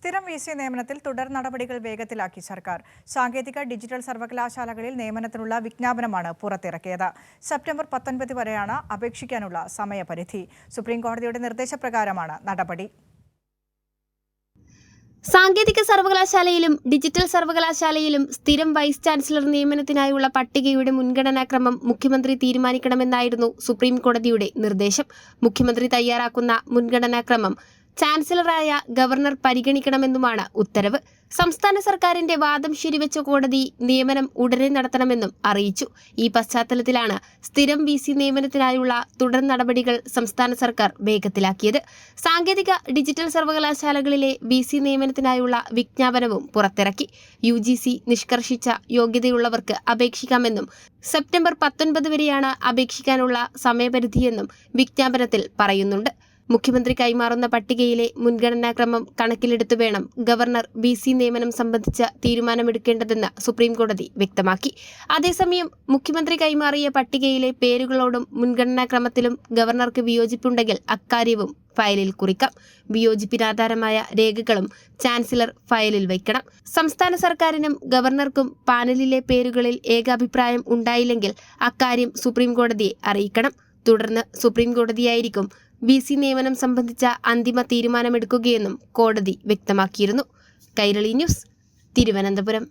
സ്ഥിരം V C നിയമനത്തിൽ തുടർ നടപടികൾ വേഗത്തിലാക്കി സർക്കാർ. സാങ്കേതിക ഡിജിറ്റൽ സർവകലാശാലകളിൽ നിയമനത്തിനുള്ള വിജ്ഞാപനമാണ് പുറത്തിറക്കിയത്. സെപ്റ്റംബർ പത്തൊൻപത് വരെയാണ് അപേക്ഷിക്കാനുള്ള സമയപരിധി. സുപ്രീംകോടതിയുടെ നിർദ്ദേശപ്രകാരമാണ് നടപടി. സാങ്കേതിക സർവകലാശാലയിലും ഡിജിറ്റൽ സർവകലാശാലയിലും സ്ഥിരം വൈസ് ചാൻസലർ നിയമനത്തിനായുള്ള പട്ടികയുടെ മുൻഗണനാക്രമം മുഖ്യമന്ത്രി തീരുമാനിക്കണമെന്നായിരുന്നു സുപ്രീം കോടതിയുടെ നിർദ്ദേശം. മുഖ്യമന്ത്രി തയ്യാറാക്കുന്ന മുൻഗണനാക്രമം ചാൻസലറായ ഗവർണർ പരിഗണിക്കണമെന്നുമാണ് ഉത്തരവ്. സംസ്ഥാന സർക്കാരിന്റെ വാദം ശരിവെച്ച കോടതി നിയമനം ഉടനെ നടത്തണമെന്നും അറിയിച്ചു. ഈ പശ്ചാത്തലത്തിലാണ് സ്ഥിരം വി സി നിയമനത്തിനായുള്ള തുടർ നടപടികൾ സംസ്ഥാന സർക്കാർ വേഗത്തിലാക്കിയത്. സാങ്കേതിക ഡിജിറ്റൽ സർവകലാശാലകളിലെ വി സി നിയമനത്തിനായുള്ള വിജ്ഞാപനവും പുറത്തിറക്കി. യു ജി സി നിഷ്കർഷിച്ച യോഗ്യതയുള്ളവർക്ക് അപേക്ഷിക്കാമെന്നും സെപ്റ്റംബർ പത്തൊൻപത് വരെയാണ് അപേക്ഷിക്കാനുള്ള സമയപരിധിയെന്നും വിജ്ഞാപനത്തിൽ പറയുന്നുണ്ട്. മുഖ്യമന്ത്രി കൈമാറുന്ന പട്ടികയിലെ മുൻഗണനാക്രമം കണക്കിലെടുത്ത് വേണം ഗവർണർ വി സി നിയമനം സംബന്ധിച്ച തീരുമാനമെടുക്കേണ്ടതെന്ന് സുപ്രീംകോടതി വ്യക്തമാക്കി. അതേസമയം മുഖ്യമന്ത്രി കൈമാറിയ പട്ടികയിലെ പേരുകളോടും മുൻഗണനാക്രമത്തിലും ഗവർണർക്ക് വിയോജിപ്പുണ്ടെങ്കിൽ അക്കാര്യവും ഫയലിൽ കുറിക്കാം. വിയോജിപ്പിനാധാരമായ രേഖകളും ചാൻസലർ ഫയലിൽ വയ്ക്കണം. സംസ്ഥാന സർക്കാരിനും ഗവർണർക്കും പാനലിലെ പേരുകളിൽ ഏകാഭിപ്രായം ഉണ്ടായില്ലെങ്കിൽ അക്കാര്യം സുപ്രീംകോടതിയെ അറിയിക്കണം. തുടർന്ന് സുപ്രീം കോടതിയായിരിക്കും വി സി നിയമനം സംബന്ധിച്ച അന്തിമ തീരുമാനമെടുക്കുകയെന്നും കോടതി വ്യക്തമാക്കിയിരുന്നു. കൈരളി ന്യൂസ് തിരുവനന്തപുരം.